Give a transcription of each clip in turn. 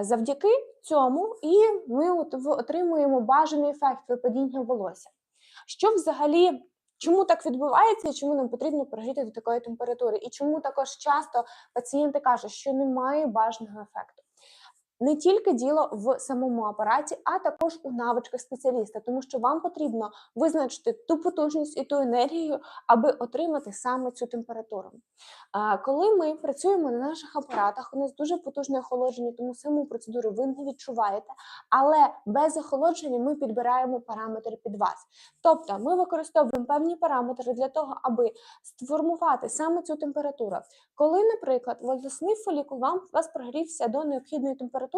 Завдяки цьому і ми отримуємо бажаний ефект випадіння волосся. Що взагалі, чому так відбувається, і чому нам потрібно прогріти до такої температури? І чому також часто пацієнти кажуть, що немає бажаного ефекту? Не тільки діло в самому апараті, а також у навичках спеціаліста, тому що вам потрібно визначити ту потужність і ту енергію, аби отримати саме цю температуру. Коли ми працюємо на наших апаратах, у нас дуже потужне охолодження, тому саму процедуру ви не відчуваєте, але без охолодження ми підбираємо параметри під вас. Тобто ми використовуємо певні параметри для того, аби сформувати саме цю температуру. Коли, наприклад, волосний фолікул вам вас прогрівся до необхідної температури,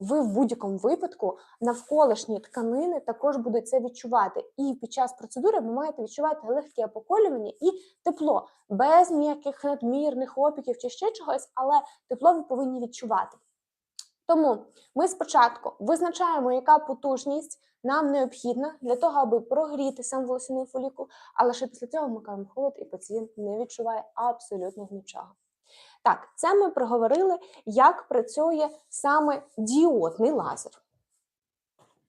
ви в будь-якому випадку навколишні тканини також будуть це відчувати. І під час процедури ви маєте відчувати легке поколювання і тепло, без ніяких надмірних опіків чи ще чогось, але тепло ви повинні відчувати. Тому ми спочатку визначаємо, яка потужність нам необхідна для того, аби прогріти сам волосяний фолікул, а лише після цього вмикаємо холод, і пацієнт не відчуває абсолютно нічого. Так, це ми проговорили, як працює саме діодний лазер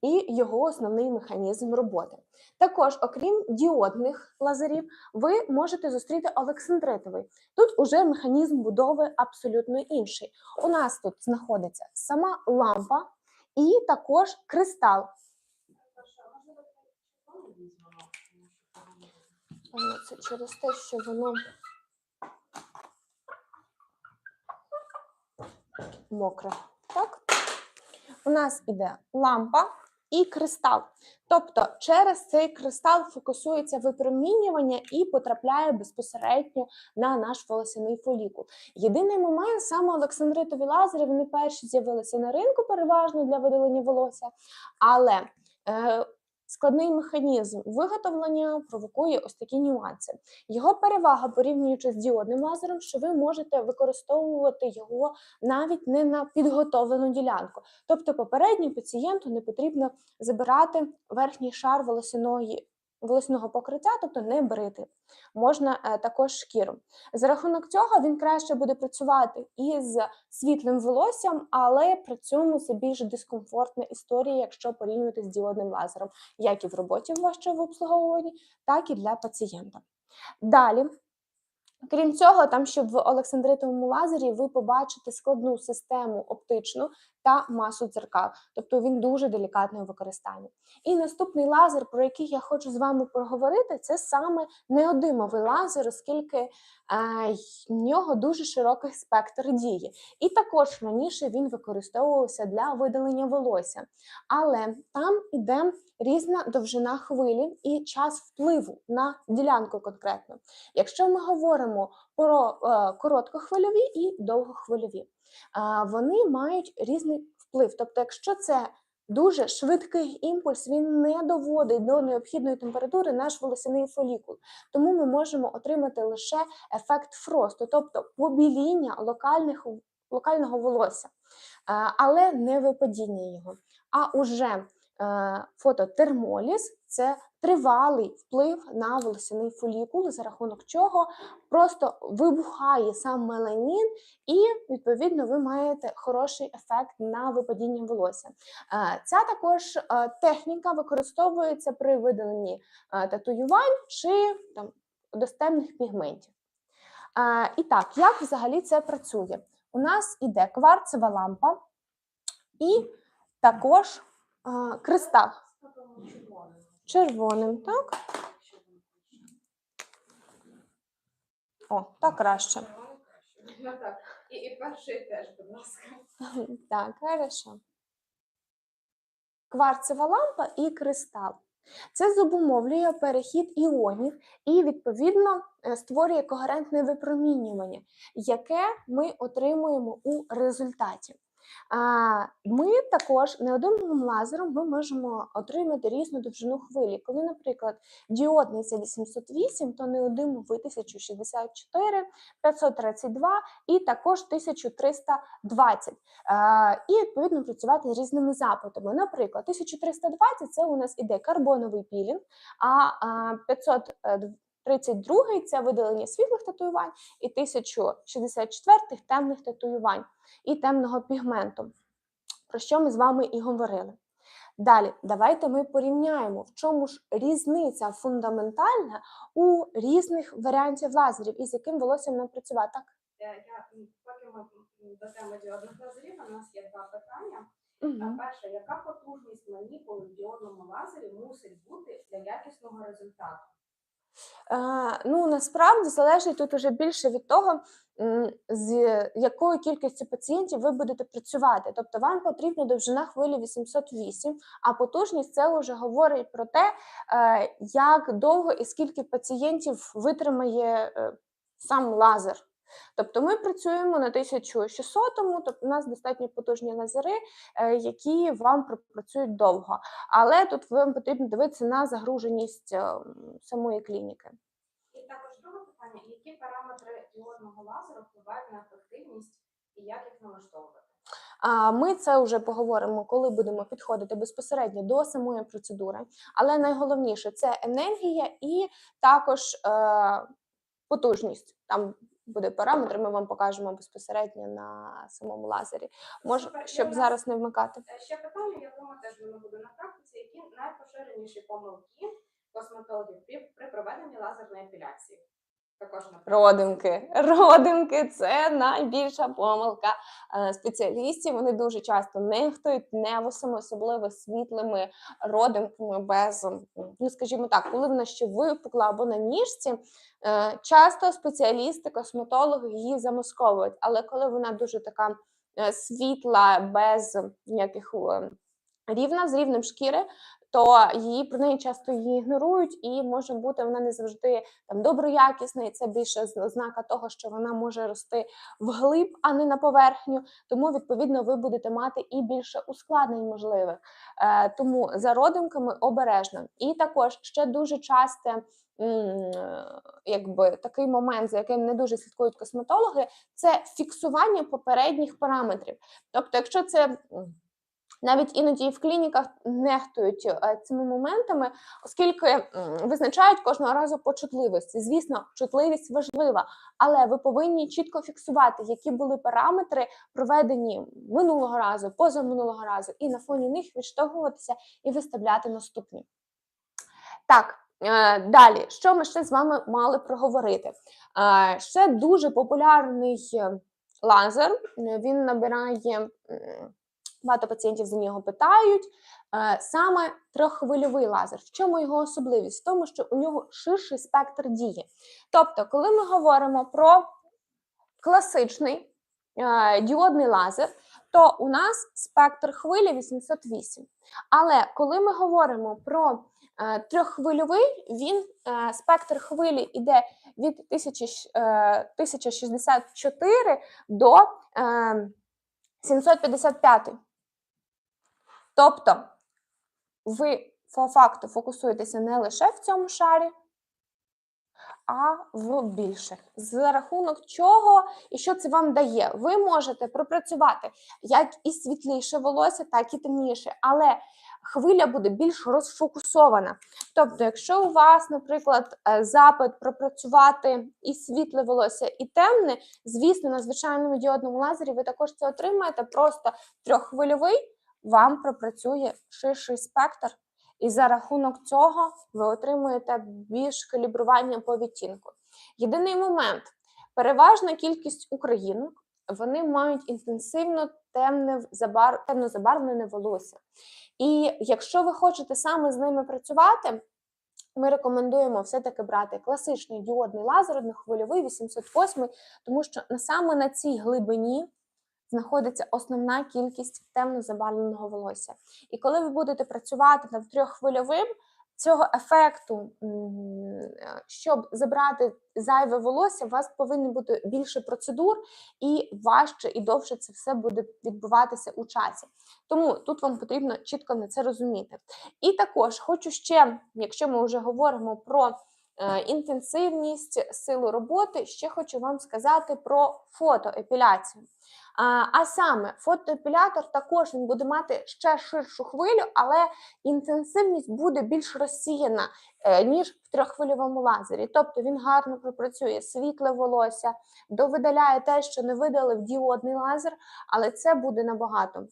і його основний механізм роботи. Також, окрім діодних лазерів, ви можете зустріти олександритовий. Тут уже механізм будови абсолютно інший. У нас тут знаходиться сама лампа і також кристал. Це через те, що воно мокре. Так? У нас іде лампа і кристал. Тобто через цей кристал фокусується випромінювання і потрапляє безпосередньо на наш волосяний фолікул. Єдиний момент саме Олександритові лазери вони перші з'явилися на ринку, переважно для видалення волосся, але е, Складний механізм виготовлення провокує ось такі нюанси. Його перевага порівнюючи з діодним лазером, що ви можете використовувати його навіть не на підготовлену ділянку. Тобто, попередньо пацієнту не потрібно забирати верхній шар волосяної волосного покриття, тобто не брити. Можна е, також шкіру. За рахунок цього він краще буде працювати із світлим волоссям, але при цьому це більш дискомфортна історія, якщо порівнювати з діодним лазером, як і в роботі вашого обслуговуванні, так і для пацієнта. Далі Крім цього, там ще в Олександритовому лазері ви побачите складну систему оптичну та масу дзеркал, тобто він дуже делікатний у використанні. І наступний лазер, про який я хочу з вами проговорити, це саме неодимовий лазер, оскільки е, в нього дуже широкий спектр дії. І також раніше він використовувався для видалення волосся. Але там іде різна довжина хвилі і час впливу на ділянку конкретно. Якщо ми говоримо про е, короткохвильові і довгохвильові, вони мають різний вплив. Тобто, якщо це Дуже швидкий імпульс він не доводить до необхідної температури наш волосяний фолікул, тому ми можемо отримати лише ефект фросту, тобто побіління локальних, локального волосся, але не випадіння його. А уже Е, фототермоліз це тривалий вплив на волосяний фолікул, за рахунок чого просто вибухає сам меланін, і, відповідно, ви маєте хороший ефект на випадіння волосся. Е, ця також е, техніка використовується при видаленні татуювань чи там, достемних пігментів. І так, як взагалі це працює? У нас іде кварцева лампа і також кристал. Червоним, так? О, так краще. І, і перший теж, будь ласка. Так, хорошо. Кварцева лампа і кристал. Це зобумовлює перехід іонів і, відповідно, е, створює когерентне випромінювання, яке ми отримуємо у результаті. Ми також неодимовим лазером ми можемо отримати різну довжину хвилі. Коли, наприклад, діодний це 808, то неодимовий 1064, 532 і також 1320. І відповідно працювати з різними запитами. Наприклад, 1320 це у нас іде карбоновий пілінг, а 500 1032 це видалення світлих татуювань, і 1064 темних татуювань і темного пігменту, про що ми з вами і говорили. Далі, давайте ми порівняємо, в чому ж різниця фундаментальна у різних варіантів лазерів і з яким волоссям нам працювати. Так? Е, Я, поки ми до теми діодних лазерів, у нас є два питання. А Перше, яка потужність маніпули в діодному лазері мусить бути для якісного результату? Е, ну насправді залежить тут уже більше від того, з якою кількістю пацієнтів ви будете працювати. Тобто вам потрібна довжина хвилі 808, а потужність це вже говорить про те, е, як довго і скільки пацієнтів витримає е, сам лазер. Тобто ми працюємо на 1600, тобто у нас достатньо потужні лазери, е, які вам пропрацюють довго. Але тут вам потрібно дивитися на загруженість е, самої клініки. І також друге питання: які параметри діодного лазеру впливають на ефективність і як їх налаштовувати? А ми це вже поговоримо, коли будемо підходити безпосередньо до самої процедури. Але найголовніше це енергія і також е, потужність. Там буде параметр, ми вам покажемо безпосередньо на самому лазері. Може, Супер. Щоб зараз не вмикати. е, Ще питання, якому теж воно буде на практиці. Які найпоширеніші помилки косметологів при проведенні лазерної епіляції? Також Родинки. Родинки це найбільша помилка е, спеціалістів. Вони дуже часто нехтують невусами, особливо світлими родинками без, ну скажімо так, коли вона ще випукла або на ніжці. е, Часто спеціалісти, косметологи її замасковують, але коли вона дуже така е, світла, без ніяких рівна, з рівнем шкіри, то її про неї часто її ігнорують, і може бути вона не завжди там доброякісна, і це більше ознака того, що вона може рости вглиб, а не на поверхню. Тому відповідно ви будете мати і більше ускладнень можливих. Е, тому за родинками обережно. І також ще дуже часте. Якби такий момент, за яким не дуже слідкують косметологи, це фіксування попередніх параметрів. Тобто, якщо це навіть іноді в клініках нехтують е, цими моментами, оскільки визначають кожного разу по чутливості. Звісно, чутливість важлива, але ви повинні чітко фіксувати, які були параметри проведені минулого разу, позаминулого разу, і на фоні них відштовхуватися і виставляти наступні. Так. е, Далі, що ми ще з вами мали проговорити? Е, Ще дуже популярний лазер. Він набирає багато пацієнтів за нього питають. Е, Саме трьоххвильовий лазер. В чому його особливість? В тому, що у нього ширший спектр дії. Тобто, коли ми говоримо про класичний е, діодний лазер, то у нас спектр хвилі 808. Але коли ми говоримо про е, трьоххвильовий, він спектр хвилі йде від 1000, щ- е, 1064 до е, 755. Тобто ви по факту фокусуєтеся не лише в цьому шарі, а в більших. За рахунок чого і що це вам дає? Ви можете пропрацювати як і світліше волосся, так і темніше, але хвиля буде більш розфокусована. Тобто, якщо у вас, наприклад, е, запит пропрацювати і світле волосся, і темне, звісно, на звичайному діодному лазері ви також це отримаєте. Просто трьоххвильовий вам пропрацює ширший спектр, і за рахунок цього ви отримуєте більш калібрування по відтінку. Єдиний момент: переважна кількість українок вони мають інтенсивно темне забар... темно забарвлене волосся. І якщо ви хочете саме з ними працювати, ми рекомендуємо все-таки брати класичний діодний лазер, однохвильовий 808, тому що саме на цій глибині знаходиться основна кількість темно забарвленого волосся. І коли ви будете працювати над трьоххвильовим, цього ефекту, щоб забрати зайве волосся, у вас повинно бути більше процедур, і важче і довше це все буде відбуватися у часі. Тому тут вам потрібно чітко на це розуміти. І також хочу ще, якщо ми вже говоримо про е, інтенсивність, силу роботи, ще хочу вам сказати про фотоепіляцію. А, саме фотоепілятор також він буде мати ще ширшу хвилю, але інтенсивність буде більш розсіяна, е, ніж в трьоххвильовому лазері. Тобто він гарно пропрацює світле волосся, довидаляє те, що не видалив діодний лазер, але це буде набагато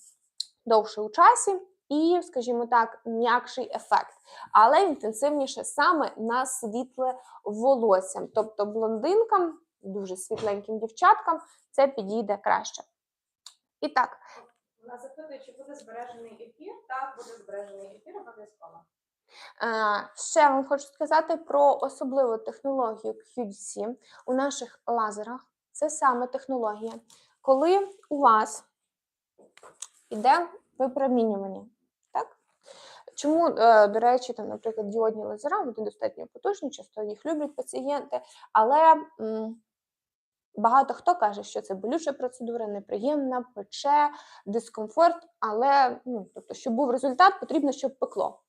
довше у часі і, скажімо так, м'якший ефект, але інтенсивніше саме на світле волосся. Тобто блондинкам, дуже світленьким дівчаткам це підійде краще. І так, Вона запитує, чи буде збережений ефір. Так, буде збережений ефір обов'язково. Е, Ще вам хочу сказати про особливу технологію QDC у наших лазерах. Це саме технологія, коли у вас іде випромінювання. Так? Чому, е, до речі, там, наприклад, діодні лазера вони достатньо потужні, часто їх люблять пацієнти, але багато хто каже, що це болюча процедура, неприємна, пече, дискомфорт, але ну, тобто, щоб був результат, потрібно, щоб пекло.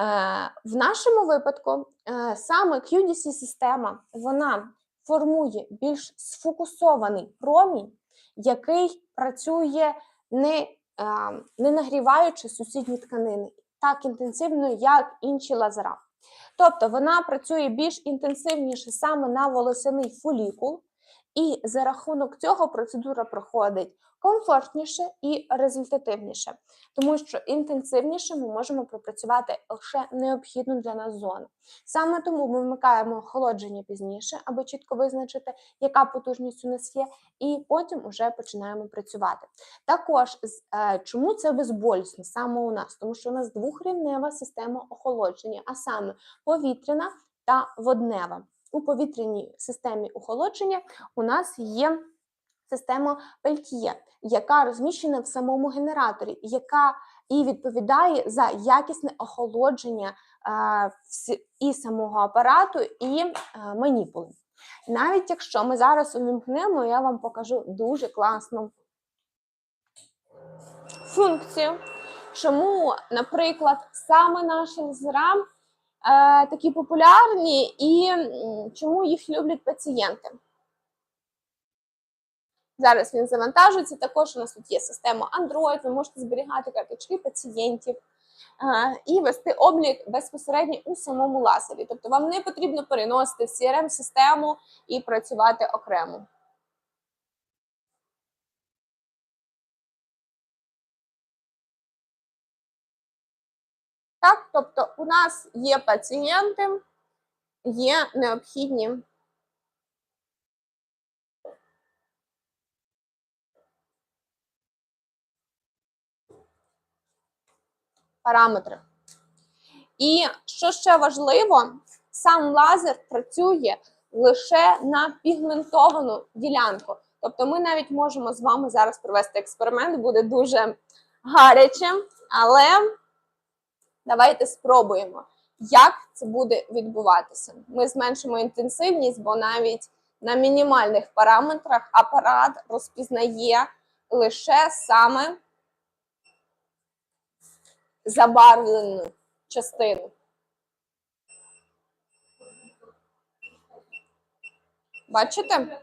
Е, В нашому випадку е, саме QDC-система вона формує більш сфокусований промінь, який працює не, е, не нагріваючи сусідні тканини так інтенсивно, як інші лазера. Тобто вона працює більш інтенсивніше саме на волосяний фолікул, і за рахунок цього процедура проходить комфортніше і результативніше тому що інтенсивніше ми можемо пропрацювати лише необхідну для нас зону. Саме тому ми вмикаємо охолодження пізніше, аби чітко визначити, яка потужність у нас є, і потім вже починаємо працювати. Також е, чому це безболісно саме у нас? Тому що у нас двохрівнева система охолодження, а саме повітряна та воднева. У повітряній системі охолодження у нас є система Peltier, яка розміщена в самому генераторі, яка і відповідає за якісне охолодження е, і самого апарату, і е, маніпули. Навіть якщо ми зараз увімкнемо, я вам покажу дуже класну функцію. Чому, наприклад, саме наші лазера е, такі популярні і чому їх люблять пацієнти? Зараз він завантажується. Також у нас тут є система Android, ви можете зберігати карточки пацієнтів е, і вести облік безпосередньо у самому лазері. Тобто вам не потрібно переносити в CRM-систему і працювати окремо. Так, тобто у нас є пацієнти, є необхідні параметри. І що ще важливо, сам лазер працює лише на пігментовану ділянку. Тобто ми навіть можемо з вами зараз провести експеримент, буде дуже гаряче, але давайте спробуємо, як це буде відбуватися. Ми зменшимо інтенсивність, бо навіть на мінімальних параметрах апарат розпізнає лише саме забарвлену частину. Бачите?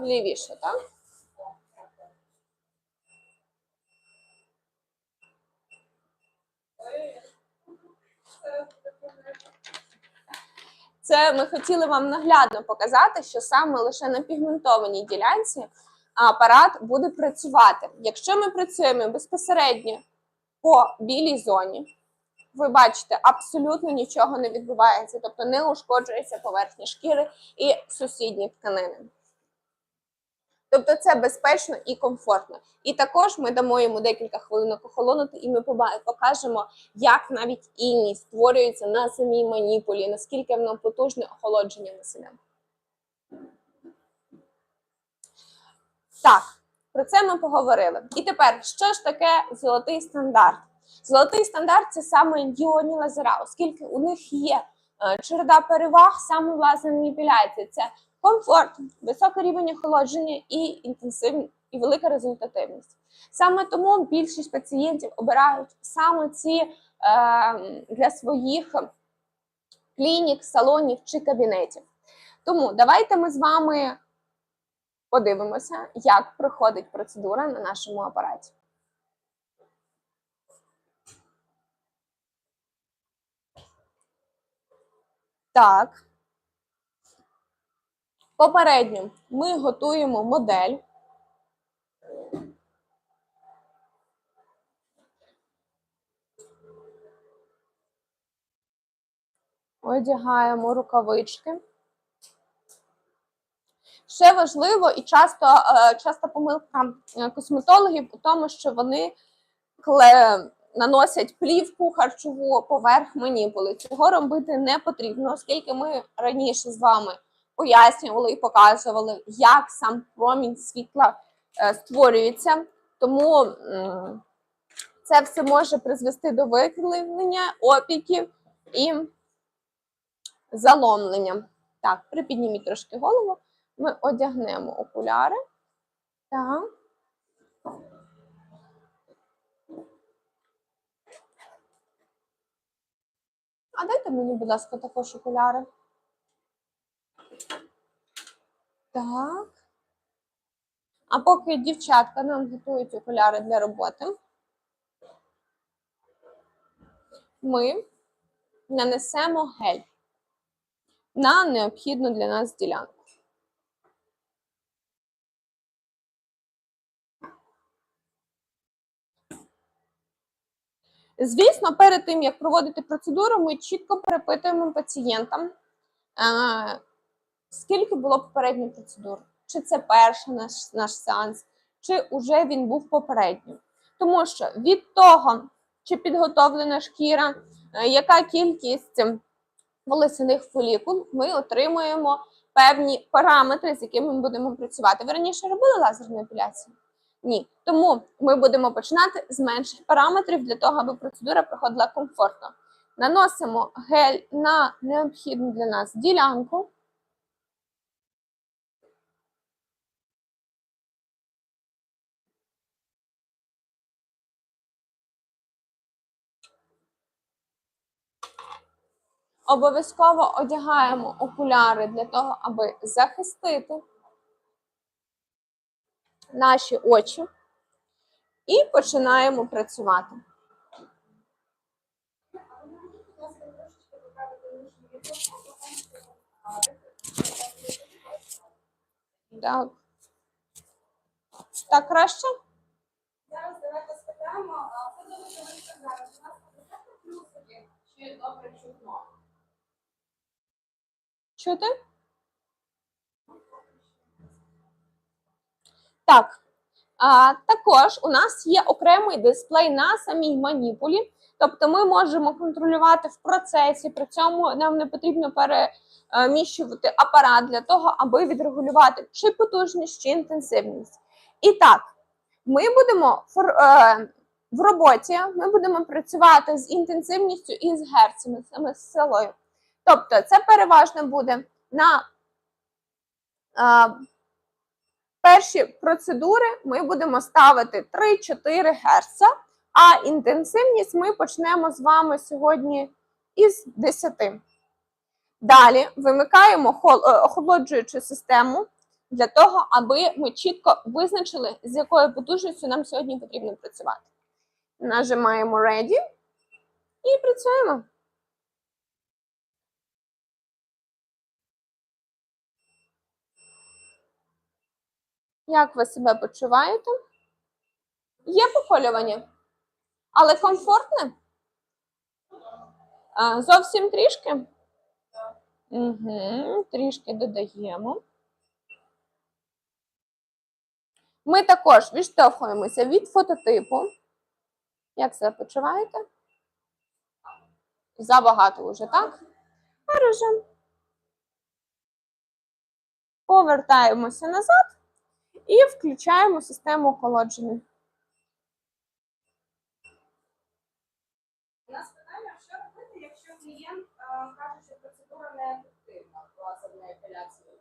Лівіше, так? Це ми хотіли вам наглядно показати, що саме лише на пігментованій ділянці апарат буде працювати. Якщо ми працюємо безпосередньо по білій зоні, ви бачите, абсолютно нічого не відбувається, тобто не ушкоджується поверхня шкіри і сусідні тканини. Тобто це безпечно і комфортно. І також ми дамо йому декілька хвилинок охолонути, і ми покажемо, як навіть іній створюється на самій маніпулі, наскільки воно потужне охолодження на себе. Так, про це ми поговорили. І тепер, що ж таке золотий стандарт? Золотий стандарт це саме діодні лазера, оскільки у них є е, череда переваг саме власне маніпуляції. Це комфорт, високий рівень охолодження і інтенсивність і велика результативність. Саме тому більшість пацієнтів обирають саме ці е, для своїх клінік, салонів чи кабінетів. Тому давайте ми з вами подивимося, як проходить процедура на нашому апараті. Так. Попередньо ми готуємо модель. Одягаємо рукавички. Ще важливо і часто, е, часто помилка е, косметологів у тому, що вони наносять плівку харчову поверх маніпули. Цього робити не потрібно, оскільки ми раніше з вами пояснювали і показували, як сам промінь світла е, створюється. Тому це все може призвести до викривлення опіків і заломлення. Так, припідніміть трошки голову. Ми одягнемо окуляри. Так. А дайте мені, будь ласка, також окуляри. Так. А поки дівчатка нам готують окуляри для роботи, ми нанесемо гель на необхідну для нас ділянку. Звісно, перед тим як проводити процедуру, ми чітко перепитуємо пацієнтам, е, скільки було попередніх процедур, чи це перший наш, наш сеанс, чи вже він був попереднім. Тому що від того, чи підготовлена шкіра, е, яка кількість волосяних фолікул, ми отримуємо певні параметри, з якими ми будемо працювати. Ви раніше робили лазерну епіляцію? Ні. Тому ми будемо починати з менших параметрів для того, аби процедура проходила комфортно. Наносимо гель на необхідну для нас ділянку. Обов'язково одягаємо окуляри для того, аби захистити наші очі і починаємо працювати. Так. Так краще? Зараз давайте спитаємо, а подивіться, ви сказали, що нас буде плюсики, чи добре чутно. Чути? Так. А, також у нас є окремий дисплей на самій маніпулі. Тобто ми можемо контролювати в процесі, при цьому нам не потрібно переміщувати апарат для того, аби відрегулювати чи потужність, чи інтенсивність. І так, ми будемо е, в роботі, ми будемо працювати з інтенсивністю і з герцями, саме з силою. Тобто, це переважно буде на е, перші процедури ми будемо ставити 3-4 Гц, а інтенсивність ми почнемо з вами сьогодні із 10. Далі вимикаємо е, охолоджуючу систему для того, аби ми чітко визначили, з якою потужністю нам сьогодні потрібно працювати. Нажимаємо Ready і працюємо. Як ви себе почуваєте? Є поколювання, але комфортне? А, зовсім трішки? Угу, трішки додаємо. Ми також відштовхуємося від фототипу. Як себе почуваєте? Забагато вже, так? Хорошо. Повертаємося назад і включаємо систему охолодження. У нас питання, що робити, якщо клієнт е, каже, що процедура неефективна лазерної епіляції?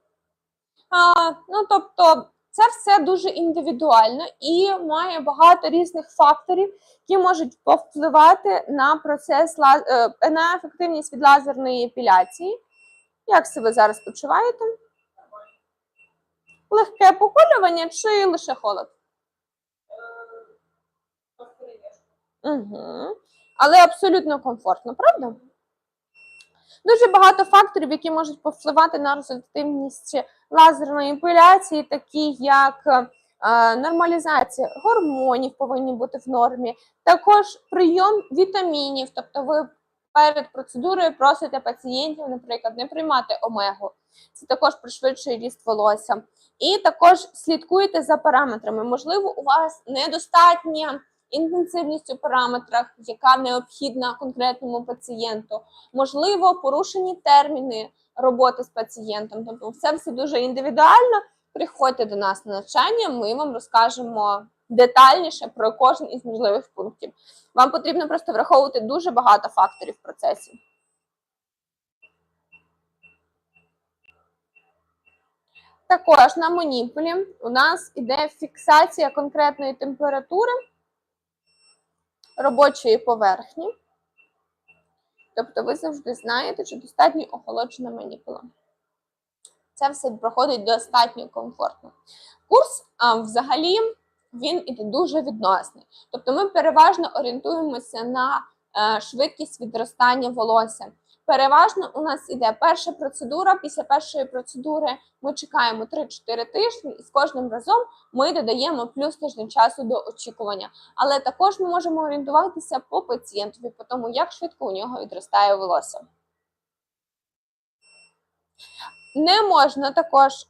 А, ну, тобто, це все дуже індивідуально і має багато різних факторів, які можуть повпливати на процес е, на ефективність від лазерної епіляції. Як себе зараз почуваєте? Легке поколювання чи лише холод? Угу. Але абсолютно комфортно, правда? Дуже багато факторів, які можуть повпливати на результативність лазерної епіляції, такі як е, нормалізація гормонів повинні бути в нормі, також прийом вітамінів, тобто ви перед процедурою просите пацієнтів, наприклад, не приймати омегу. Це також пришвидшує ріст волосся. І також слідкуйте за параметрами. Можливо, у вас недостатня інтенсивність у параметрах, яка необхідна конкретному пацієнту. Можливо, порушені терміни роботи з пацієнтом. Тобто, це все дуже індивідуально. Приходьте до нас на навчання, ми вам розкажемо детальніше про кожен із можливих пунктів. Вам потрібно просто враховувати дуже багато факторів в процесі. Також на маніпулі у нас іде фіксація конкретної температури робочої поверхні. Тобто ви завжди знаєте, чи достатньо охолоджена маніпула. Це все проходить достатньо комфортно. Курс а, взагалі він іде дуже відносний. Тобто ми переважно орієнтуємося на е, швидкість відростання волосся. Переважно у нас іде перша процедура. Після першої процедури ми чекаємо 3-4 тижні, і з кожним разом ми додаємо плюс тиждень часу до очікування. Але також ми можемо орієнтуватися по пацієнтові, по тому, як швидко у нього відростає волосся. Не можна також е,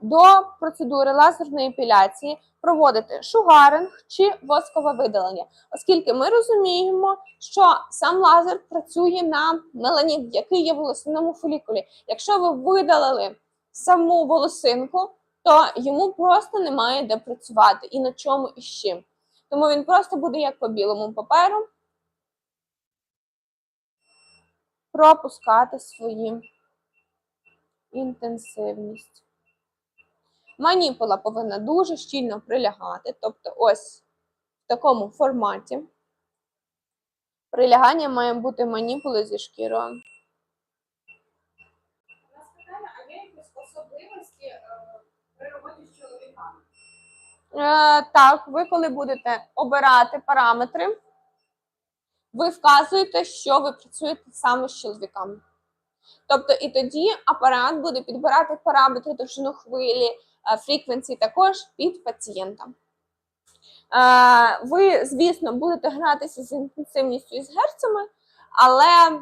до процедури лазерної епіляції проводити шугаринг чи воскове видалення, оскільки ми розуміємо, що сам лазер працює на меланін, який є в волосинному фолікулі. Якщо ви видалили саму волосинку, то йому просто немає де працювати і на чому і з чим. Тому він просто буде як по білому паперу пропускати свої інтенсивність. Маніпула повинна дуже щільно прилягати, тобто ось в такому форматі. Прилягання має бути маніпули зі шкірою. Нас питання, а є якісь особливості е, при роботі з чоловіками? Е, так, ви коли будете обирати параметри, ви вказуєте, що ви працюєте саме з чоловіками. Тобто і тоді апарат буде підбирати параметри довжину хвилі, фріквенції також під пацієнта. Е, Ви, звісно, будете гратися з інтенсивністю і з герцями, але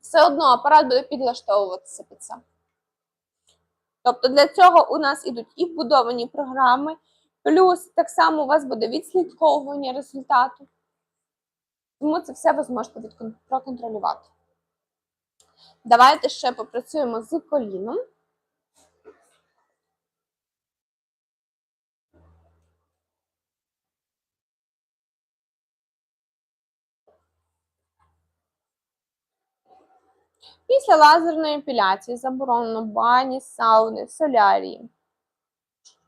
все одно апарат буде підлаштовуватися під це. Тобто для цього у нас ідуть і вбудовані програми, плюс так само у вас буде відслідковування результату. Тому це все ви зможете проконтролювати. Давайте ще попрацюємо з коліном. Після лазерної епіляції заборонено бані, сауни, солярії.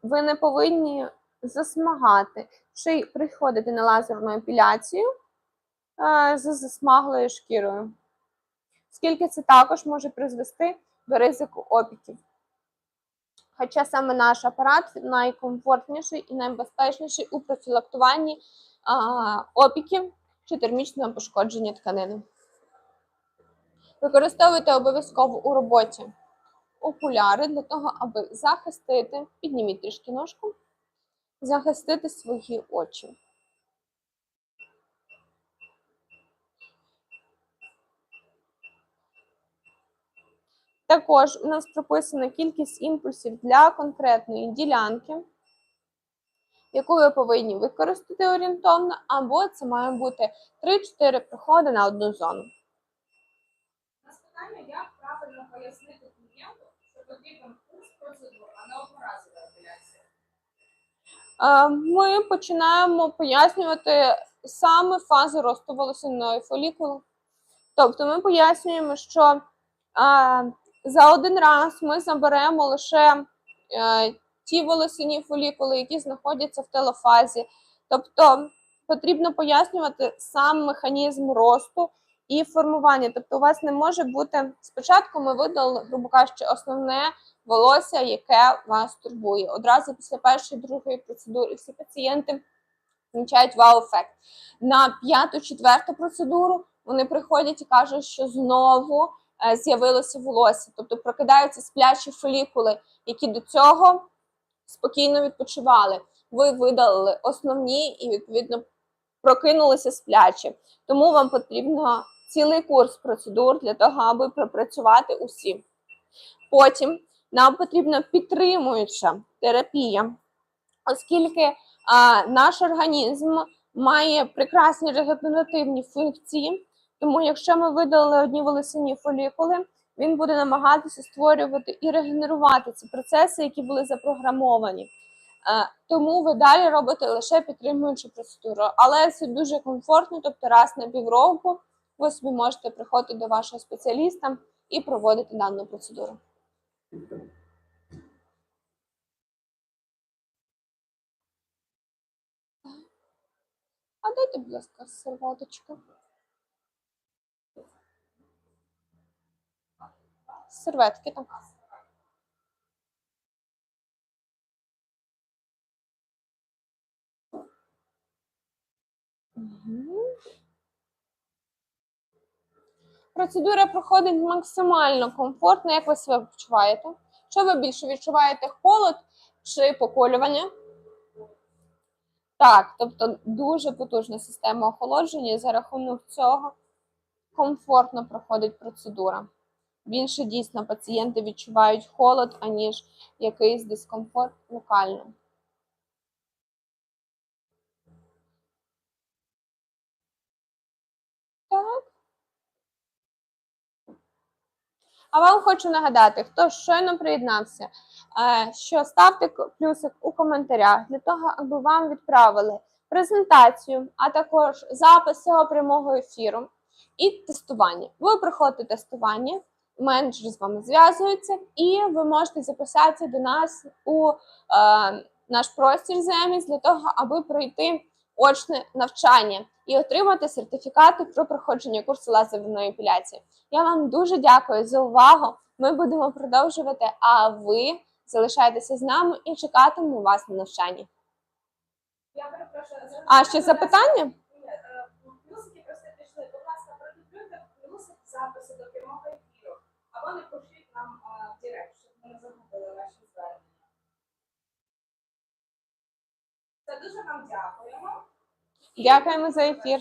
Ви не повинні засмагати чи приходити на лазерну епіляцію е, з засмаглою шкірою, оскільки це також може призвести до ризику опіків. Хоча саме наш апарат найкомфортніший і найбезпечніший у профілактуванні а, опіків чи термічного пошкодження тканини. Використовуйте обов'язково у роботі окуляри для того, аби захистити, підніміть трішки ножку, захистити свої очі. Також у нас прописана кількість імпульсів для конкретної ділянки, яку ви повинні використати орієнтовно, або це має бути 3-4 приходи на одну зону. У нас питання, як правильно пояснити клієнту, що потрібен курс процедур, а не одноразова апеляція? Е, Ми починаємо пояснювати саме фази росту волосяної фолікули. Тобто ми пояснюємо, що е, за один раз ми заберемо лише е, ті волосяні фолікули, які знаходяться в телофазі. Тобто потрібно пояснювати сам механізм росту і формування. Тобто, у вас не може бути спочатку. Ми видали, грубо кажучи, основне волосся, яке вас турбує. Одразу після першої, другої процедури всі пацієнти помічають вау-ефект. На п'яту, четверту процедуру вони приходять і кажуть, що знову з'явилося волосся, тобто прокидаються сплячі фолікули, які до цього спокійно відпочивали. Ви видалили основні і відповідно прокинулися сплячі. Тому вам потрібно цілий курс процедур для того, аби пропрацювати усі. Потім нам потрібна підтримуюча терапія, оскільки а, наш організм має прекрасні регенеративні функції. Тому, якщо ми видалили одні волосині фолікули, він буде намагатися створювати і регенерувати ці процеси, які були запрограмовані. Е, Тому ви далі робите лише підтримуючу процедуру. Але це дуже комфортно, тобто раз на півроку ви собі можете приходити до вашого спеціаліста і проводити дану процедуру. А дайте, будь ласка, серветочку. Серветки там. Процедура проходить максимально комфортно. Як ви себе почуваєте? Що ви більше відчуваєте холод чи поколювання? Так, тобто дуже потужна система охолодження, і за рахунок цього комфортно проходить процедура. Більше дійсно пацієнти відчувають холод, аніж якийсь дискомфорт локально. Так. А вам хочу нагадати, хто щойно приєднався, е, що ставте плюсик у коментарях для того, аби вам відправили презентацію, а також запис цього прямого ефіру і тестування. Ви проходите тестування, менеджер з вами зв'язується, і ви можете записатися до нас у е, наш простір земість для того, аби пройти очне навчання і отримати сертифікати про проходження курсу лазерної епіляції. Я вам дуже дякую за увагу. Ми будемо продовжувати, а ви залишайтеся з нами і чекатимемо вас на навчанні. Я перепрошую. А ще запитання? Ні, е, Плюсики просто пішли. Будь ласка, продублюйте плюсик запису до прямого ефіру. Не пошліть нам в директ, щоб ми не загубили ваші звернення. Це дуже вам дякуємо. Дякуємо за ефір.